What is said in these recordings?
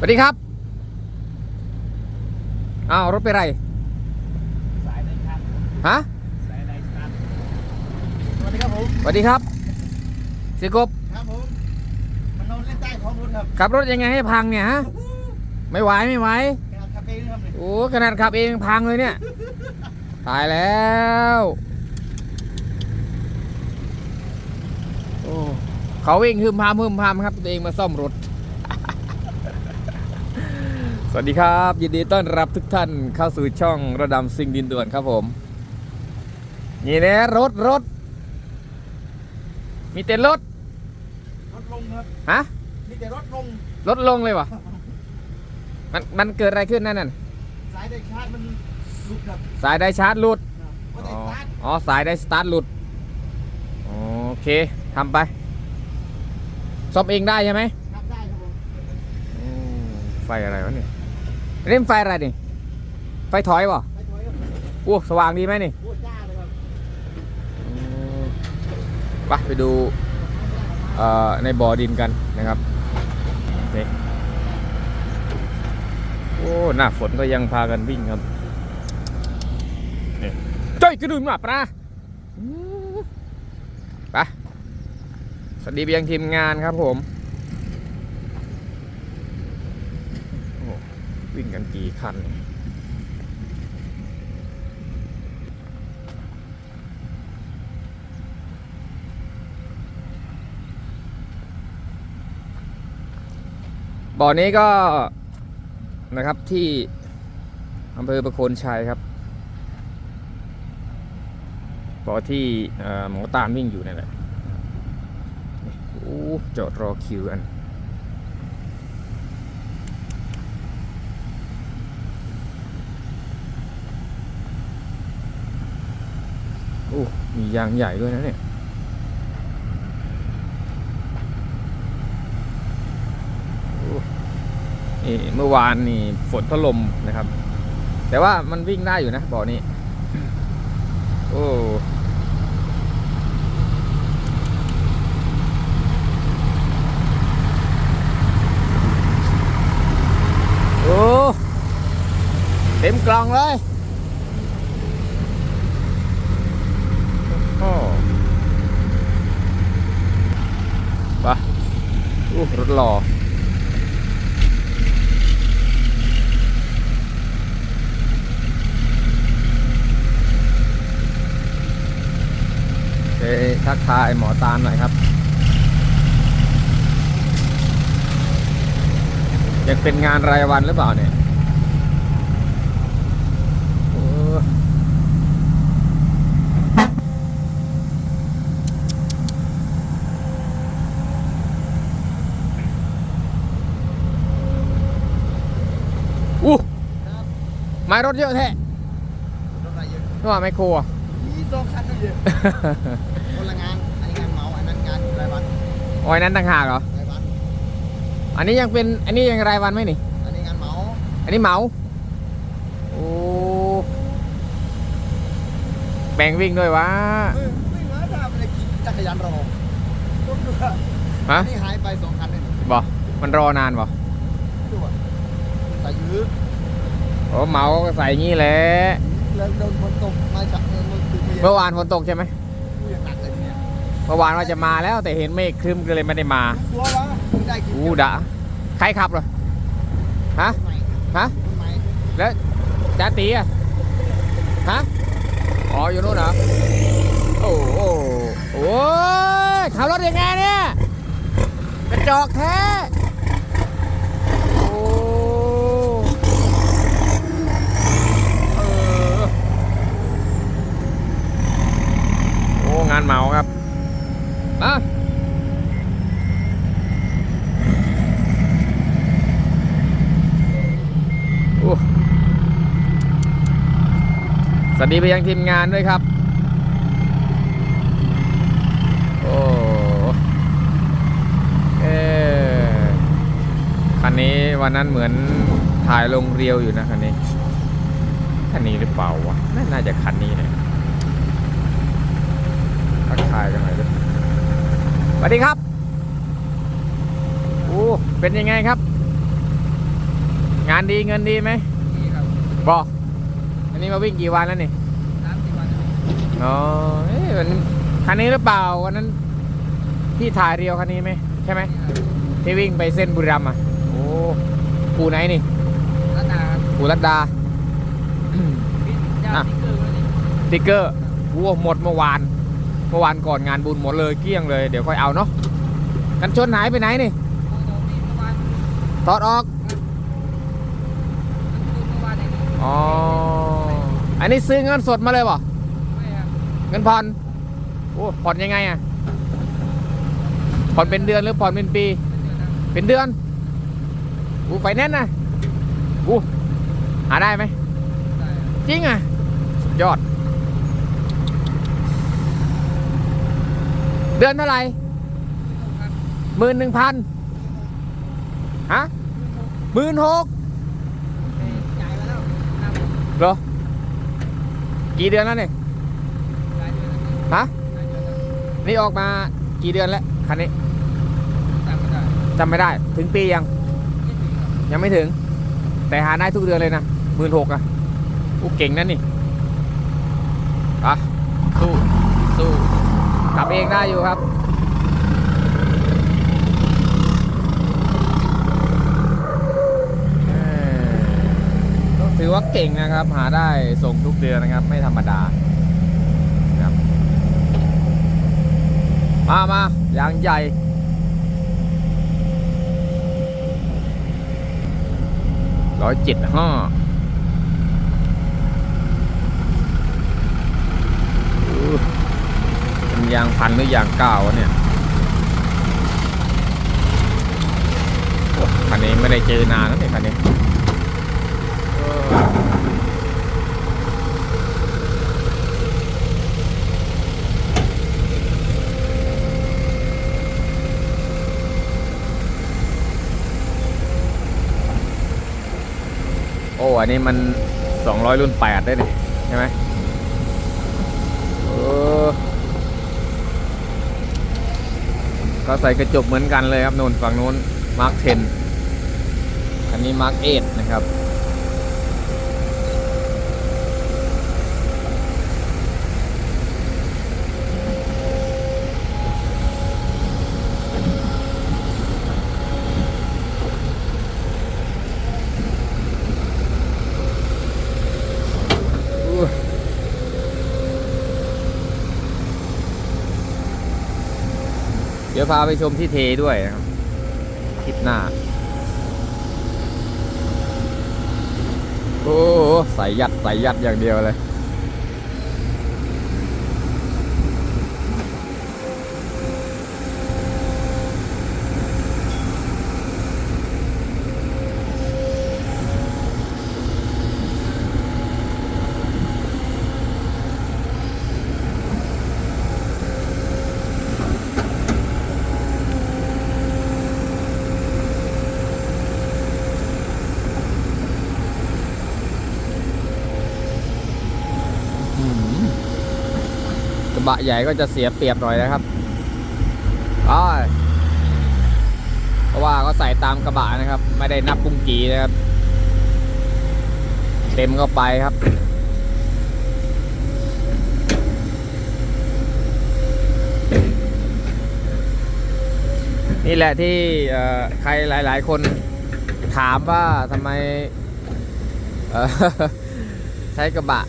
สวัสดีครับ อ้าวรถไปนไร สายในชาร์จฮะ สายในชาร์จสวัสดีครับผม สวัสดีครับเสียกบ ครับผม มันนอนเล่นใต้ท้องรถครับ ขับรถยังไงให้พังเนี่ยฮะ ไม่ไหวไม่ไหวแกเอาขับเองครับเนี่ยโอ้ขนาดขับเองพังเลยเนี่ย ตายแล้ว โอ้เขาวิ่งฮึมพามฮึมพามครับตัวเองมาซ่อมรถ สวัสดีครับ ยินดีต้อนรับทุกท่านเข้าสู่ช่องระดำซิงดินด่วนครับผม นี่นะรถรถ มีแต่รถ รถลงครับ ฮะ มีแต่รถลง รถลงเลยวะมันมันเกิดอะไรขึ้นนั่นน่ะสายในชาร์จมันหลุดครับสายไดชาร์จหลุดว่าอ๋แต่อสตาร์ทอ๋อ สายไดสตาร์ทหลุด โอเคทำไป ซ่อมเองได้ใช่ไหมขับได้ครับผมอืมไฟอะไรวะเนี่ย เล่นไฟอะไรนี่ ไฟถอยป่ะไปถอยครับโอ้สว่างดีไหมนี่โอ้จ้าเลยครับไปไปดูเอ่อในบ่อดินกันนะครับ นี่ โอ้ หน้าฝนก็ยังพากันวิ่งครับ นี่จ้อยกระดุนมาปลาอืมไป สวัสดีไปยังทีมงานครับผมโอ้ วิ่งกันกี่คัน บ่อนี้ก็นะครับที่อำเภอประโคนชัยครับบ่อที่หมอตาลวิ่งอยู่นั่นแหละโอ้จอดรอคิวกัน โอ้ มียางใหญ่ด้วยนะเนี่ยเมื่อวานนี่ฝนถล่มนะครับ แต่ว่ามันวิ่งได้อยู่นะบ่อนี้ โอ้โอ้เต็มกล่องเลยโอ้ไปโอ้รถหล่อไปทักทายหมอตาลหน่อยครับ ยังเป็นงานรายวันหรือเปล่าเนี่ยโอ้ อู้ครับไม้รถเยอะแท้รถอะไรเยอะนึกว่าไม่โครอะมีสองคันนั่นเยอะคนละงานอันนี้งานเหมาอันนั้นงานรายวันโอ้ยนั้นต่างหากเหรอรายวันอันนี้ยังเป็นอันนี้ยังรายวันไหมนี่ อันนี้งานเหมาอันนี้เหมาโอ้แบ่งวิ่งด้วยวะเออไม่มาถ้าไม่ได้ขี่จักรยานเรารถดูอะฮะอันนี่หายไปสองคันเลยบอมันรอนานบอดูอะใส่ยื้อ โอ้เหมาก็ใส่อย่างนี้แหละแล้วโดนฝนตกมาจากเมืองเมืองคือเมื่อวานฝนตกใช่ไหมดูอย่างหนักเลยทีเนี่ยเมื่อวานว่าจะมาแล้วแต่เห็นเมฆครึ้มก็เลยไม่ได้มากลัววะไม่ได้กินอู้ดะใครขับเหรอฮะคนใหม่ฮะคนใหม่แล้วจาตีอะฮะอ๋ออยู่นู่นเหรอโอ้โหโอ้ยขับรถยังไงเนี่ยกระจอกแท้ โอ้เออโอ้ งานเหมาครับมาโอ้สวัสดีไปยังทีมงานด้วยครับ โอ้เออคันนี้วันนั้นเหมือนถ่ายลงเรียวอยู่นะคันนี้ คันนี้หรือเปล่าวะ น่าน่าจะคันนี้เลย ทักทายกันหน่อยด้วยสวัสดีครับโอ้เป็นยังไงครับ งานดีเงินดีไหมนี่ครับบอกอันนี้มาวิ่งกี่วันแล้วนี่สามสิบวันอ๋อเอ๊ะวันคันนี้หรือเปล่าวันนั้นพี่ถ่ายเรียวคันนี้ไหมใช่ไหมที่วิ่งไปเส้นบุรีรัมย์อะโอ้ปูไหนนี่รัตนาครับปูรัดดา พี่ยาติ๊กเกอร์ไว้นี่ สติ๊กเกอร์วัวหมดเมื่อวาน เมื่อวานก่อนงานบุญหมดเลยเกลี้ยงเลยเดี๋ยวค่อยเอาเนาะกันชนหายไปไหนนี่โอ้โหพี่เมื่อวานถอดออกอ๋ออันนี้ซื้อเงินสดมาเลยเปล่ะเงินผ่อนโอ้ผ่อนยังไงอะผ่อนเป็นเดือนหรือผ่อนเป็นปี เป็นเดือนอู้ไฟแนนซ์นะอู้หาได้ไหมได้ครับจริงอะยอด เดือนเท่าไหร่ครับหมื่นหนึ่งพันฮะหมื่นหกเอ้ยจ่ายไปแล้วครับผมเหรอ กี่เดือนแล้วเนี่ยหลายเดือนแล้วพี่ฮะหลายเดือนแล้วนี่ออกมากี่เดือนแล้วคันนี้จำไม่ได้จำไม่ได้ถึงปียังยี่สิบครับยังไม่ถึง แต่หาได้ทุกเดือนเลยนะหมื่นหกอะอู้เก่งนั่นนี่อะสู้ สู้ขับ เองได้อยู่ครับเอ่อถือว่าเก่งนะครับ หาได้ส่งทุกเดือนนะครับ ไม่ธรรมดานะครับมามาอย่างใหญ่ร้อยเจ็ดห้า เป็นยางพันหรือยางเก้าวเนี่ยคันนี้ไม่ได้เจอนานแล้วเนี่ยคันนี้โอ้ อันนี้มัน 200 รุ่น 8 ได้เนี่ยใช่ไหมเออ ก็ใส่กระจกเหมือนกันเลยครับนู่นฝั่งนู้นมาร์คเทนอันนี้มาร์คเอนะครับ พาไปชมที่เทด้วยนะครับคลิปหน้า โอ้ใส่ยัดใส่ยัดอย่างเดียวเลย บะใหญ่ก็จะเสียเปรียบหน่อยนะครับอ้ายเพราะว่าเขาใส่ตามกระบะนะครับ ไม่ได้นับปุ้งกีนะครับ เต็มก็ไปครับนี่แหละที่ใครหลาย ๆ คนถามว่าทำไมใช้กระบะ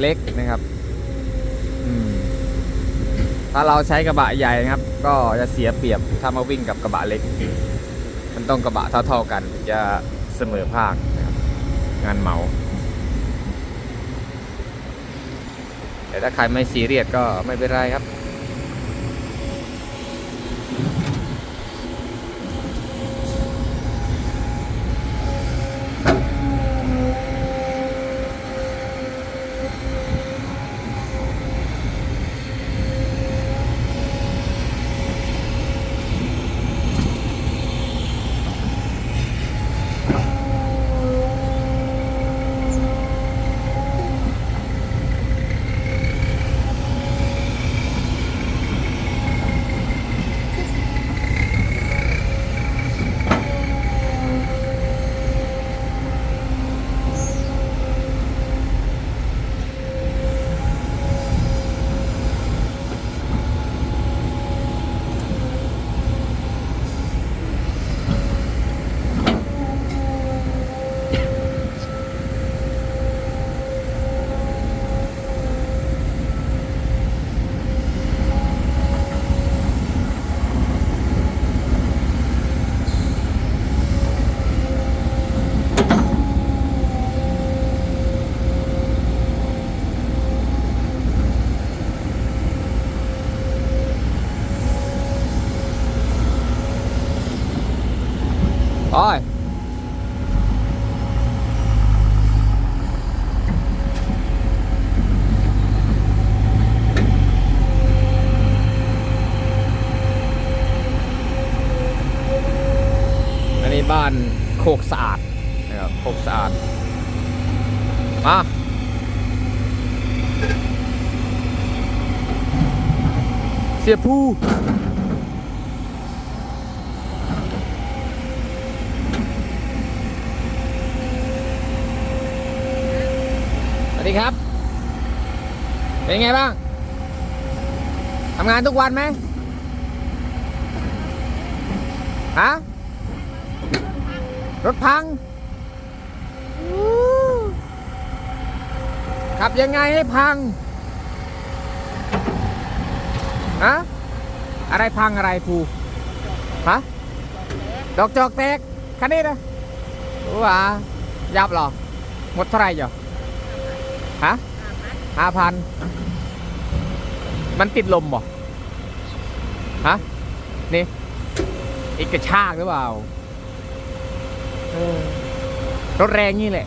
เล็กนะครับ ถ้าเราใช้กระบะใหญ่นะครับ ก็จะเสียเปรียบถ้ามาวิ่งกับกระบะเล็ก มันต้องกระบะเท่าๆกันจะเสมอภาคนะครับงานเหมา แต่ถ้าใครไม่ซีเรียสก็ไม่เป็นไรครับ บ้านโคกสะอาดนะครับโคกสะอาดมาเสียผู้สวัสดีครับ เป็นไงบ้างทำงานทุกวันไหมฮะ รถพังขับยังไงให้พังฮะอะไรพังอะไรภูฮะดอกจอกแตกคันนี้นะว้ายับเหรอ หมดเท่าไหร่เหรอฮะห้าพันมันติดลมบ่ฮะ นี่อีกกระชากหรือเปล่าเออ รถแรงนี่แหละ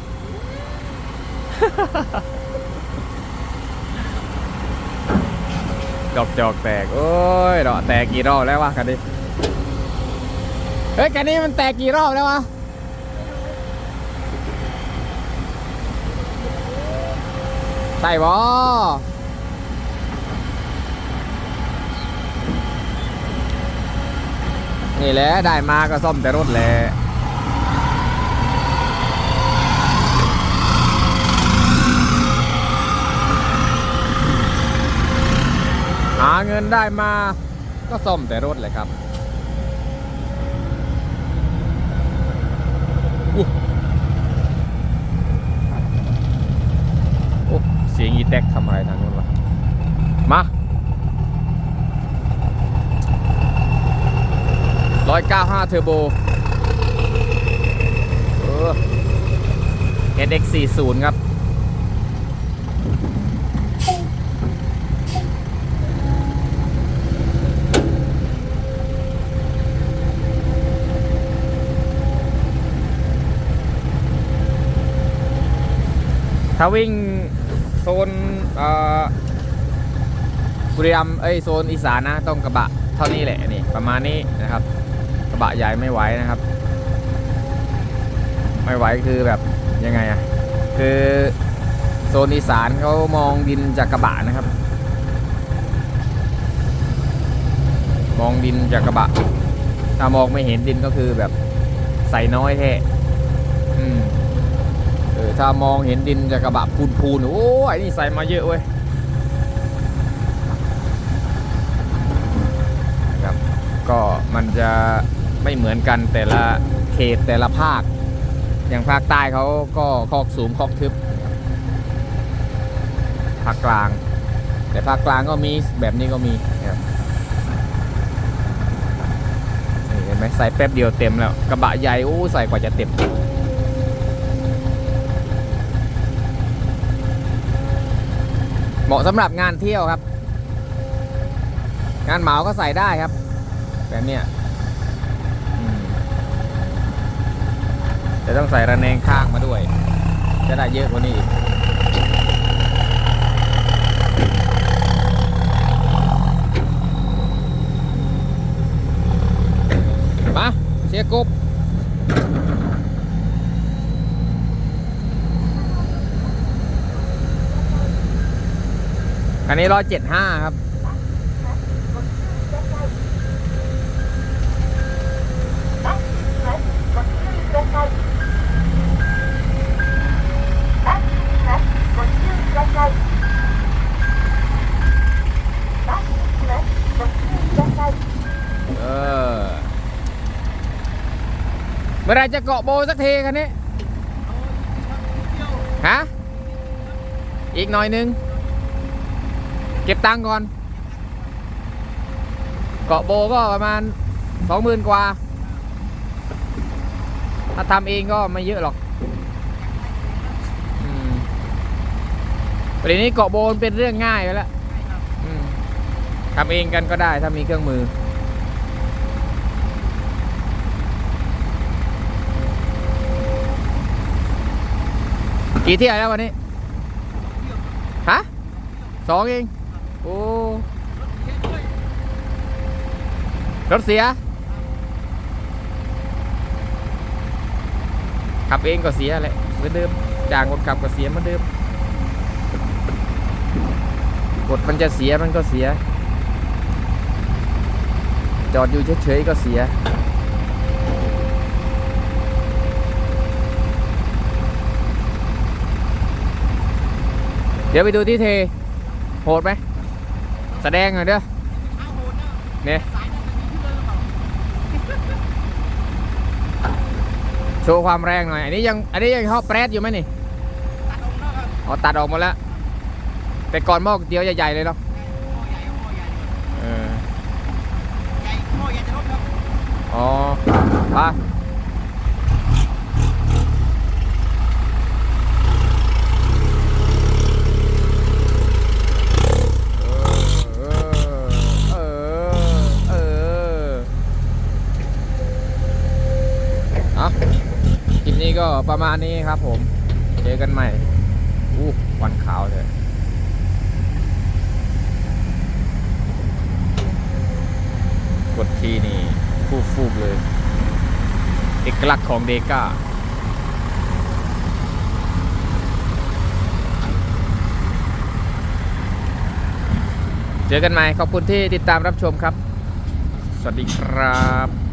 ดอกจอกแตก โอ้ยดอกแตกกี่รอบแล้ววะกันดิเฮ้ยกันนี้มันแตกกี่รอบแล้ววะใช่บอนี่แหละได้มาก็ซ่อมแต่รถแหละ หาเงินได้มาก็ซ่อมแต่รถเลยครับอู้โอ้เสียงอีแท็กทำอะไรทางนู้นวะมาร้อยเก้าห้าเทอร์โบเออ NX 40 ครับ ถ้าวิ่งโซนเอ่อบุรีรัมย์เอ้ยโซนอีสานนะต้องกระบะเท่านี้แหละนี่ประมาณนี้นะครับ กระบะใหญ่ไม่ไหวนะครับ ไม่ไหวคือแบบยังไงอะคือโซนอีสานเขามองดินจากกระบะนะครับ มองดินจากกระบะถ้ามองไม่เห็นดินก็คือแบบใส่น้อยแท้อืม เออถ้ามองเห็นดินจากกระบะพูนๆโอ้ยไอ้นี่ใส่มาเยอะเว้ยนะครับก็มันจะไม่เหมือนกันแต่ละเขตแต่ละภาค อย่างภาคใต้เขาก็คอกสูงคอกทึบภาคกลาง แต่ภาคกลางก็มีแบบนี้ก็มีครับเห็นไหมใส่แป๊บเดียวเต็มแล้ว กระบะใหญ่โอ้ใส่กว่าจะเต็ม เหมาะสำหรับงานเที่ยวครับ งานเหมาก็ใส่ได้ครับแบบเนี้ยจะต้องใส่ระแนงข้างมาด้วย จะได้เยอะกว่านี้มาเชียร์กบ นนี้ร้อยเจ็ดห้าครับ เออเมื่อไรจะเกาะโบสักทีคันนี้ ฮะ อีกหน่อยนึง เก็บตังค์ก่อน เกาะโบก็ประมาณสองหมื่นกว่า ถ้าทำเองก็ไม่เยอะหรอกประเด็นนี้เกาะโบนเป็นเรื่องง่ายไปแล้วทำเองกันก็ได้ถ้ามีเครื่องมือ กี่เที่ยวแล้ววันนี้ ฮะสองเอง โอ้รถเสีย ขับเองก็เสียแหละเหมือนเดิมจางคนขับก็เสียเหมือนเดิมกดมันจะเสียมันก็เสีย จอดอยู่เฉยๆก็เสียเดี๋ยวไปดูที่เท โหดไหม แสดงหน่อยเด้อเอาโหดนะเนี่ยสายนั้นมันมีที่เลยหรือเปล่าโชว์ความแรงหน่อย อันนี้ยังอันนี้ยังเข้าแปรดอยู่ไหมนี่ตัดออกนะครับอ๋อตัดออกหมดแล้ว แต่ก่อนหม้อก๋วยเตี๋ยวใหญ่ๆเลยเนาะหม้อใหญ่หม้อใหญ่เออใหญ่หม้อใหญ่จะลดครับอ๋อไปเออเออเออเอาคลิปนี้ ก็ประมาณนี้ครับผม เจอกันใหม่ อู้วันขาวเลยกดทีนี่ ฟูฟูบเลย เอกลักษณ์ของเดก้าเจอกันใหม่ ขอบคุณที่ติดตามรับชมครับ สวัสดีครับ